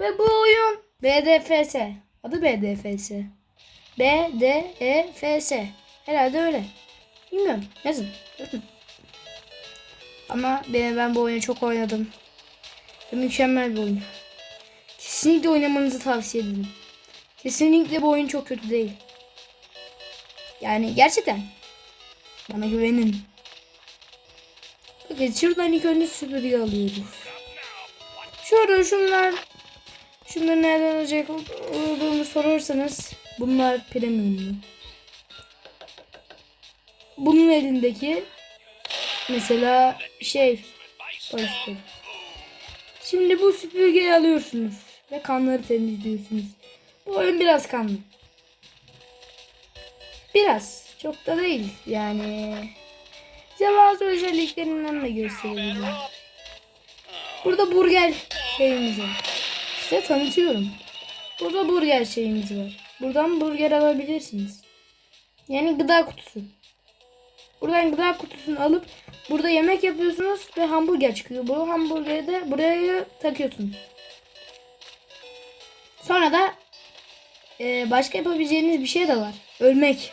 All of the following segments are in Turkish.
Ve bu oyun BDFS. Adı BDFS. BDEFS. Herhalde öyle. Bilmiyorum. Yazın. Yazın. Ama ben, ben bu oyunu çok oynadım. Ve mükemmel bir oyun. Kesinlikle oynamanızı tavsiye ederim. Kesinlikle bu oyun çok kötü değil. Yani gerçekten. Bana güvenin. Bakın şuradan ilk önce süpürge alıyoruz. Şurada şunlar şunları nereden alacak olduğunu sorarsanız bunlar premiumlu. Bunun elindeki mesela şey başka. Şimdi bu süpürgeyi alıyorsunuz ve kanları temizliyorsunuz. Bu oyun biraz kanlı. Biraz. Çok da değil. Yani size bazı özelliklerinden de gösterebilirim. Burada burger şeyimiz var. Size tanıtıyorum. Burada burger şeyimiz var. Buradan burger alabilirsiniz. Yani gıda kutusu. Buradan gıda kutusunu alıp burada yemek yapıyorsunuz ve hamburger çıkıyor. Bu hamburgeri de buraya takıyorsunuz. Sonra da e, başka yapabileceğiniz bir şey de var. Ölmek.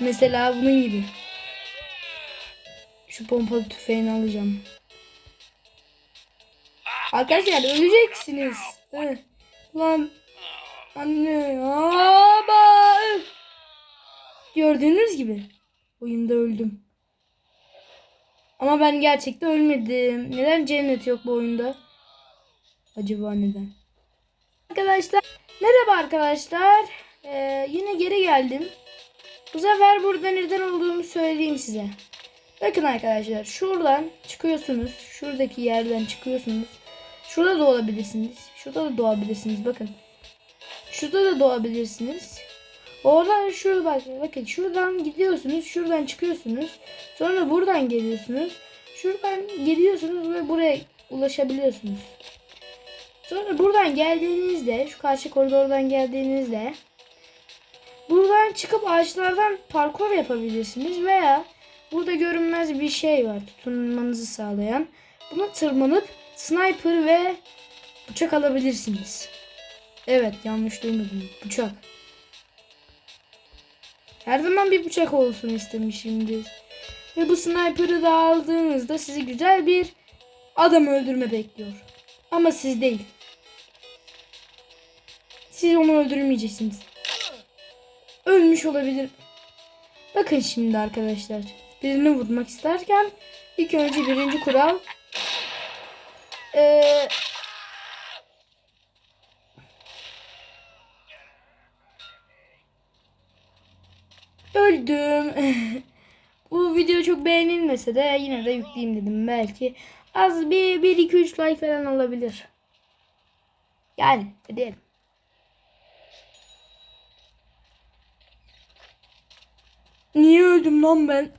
Mesela bunun gibi. Şu pompalı tüfeğini alacağım. Arkadaşlar öleceksiniz. Hı. Lan. Anne. Baba. Gördüğünüz gibi. Oyunda öldüm. Ama ben gerçekten ölmedim. Neden cennet yok bu oyunda? Acaba neden? Arkadaşlar. Merhaba arkadaşlar. Ee, yine geri geldim. Bu sefer burada neden olduğumu söyleyeyim size. Bakın arkadaşlar şuradan çıkıyorsunuz. Şuradaki yerden çıkıyorsunuz. Şurada doğabilirsiniz. Şurada da doğabilirsiniz. Bakın. Şurada da doğabilirsiniz. Oradan şurada bak. Bakın şuradan gidiyorsunuz. Şuradan çıkıyorsunuz. Sonra buradan geliyorsunuz. Şuradan geliyorsunuz ve buraya ulaşabiliyorsunuz. Sonra buradan geldiğinizde şu karşı koridordan geldiğinizde buradan çıkıp ağaçlardan parkur yapabilirsiniz veya burada görünmez bir şey var tutunmanızı sağlayan. Buna tırmanıp sniper ve bıçak alabilirsiniz. Evet yanlış duymadım. Bıçak. Her zaman bir bıçak olsun istemişimdir. Ve bu sniper'ı da aldığınızda sizi güzel bir adam öldürme bekliyor. Ama siz değil. Siz onu öldürmeyeceksiniz. Ölmüş olabilir. Bakın şimdi arkadaşlar. Birini vurmak isterken ilk önce birinci kural ee, öldüm. Bu video çok beğenilmese de yine de yükleyeyim dedim. Belki az bir 1 2 3 like falan olabilir. Yani diyelim. Niye öldüm lan ben?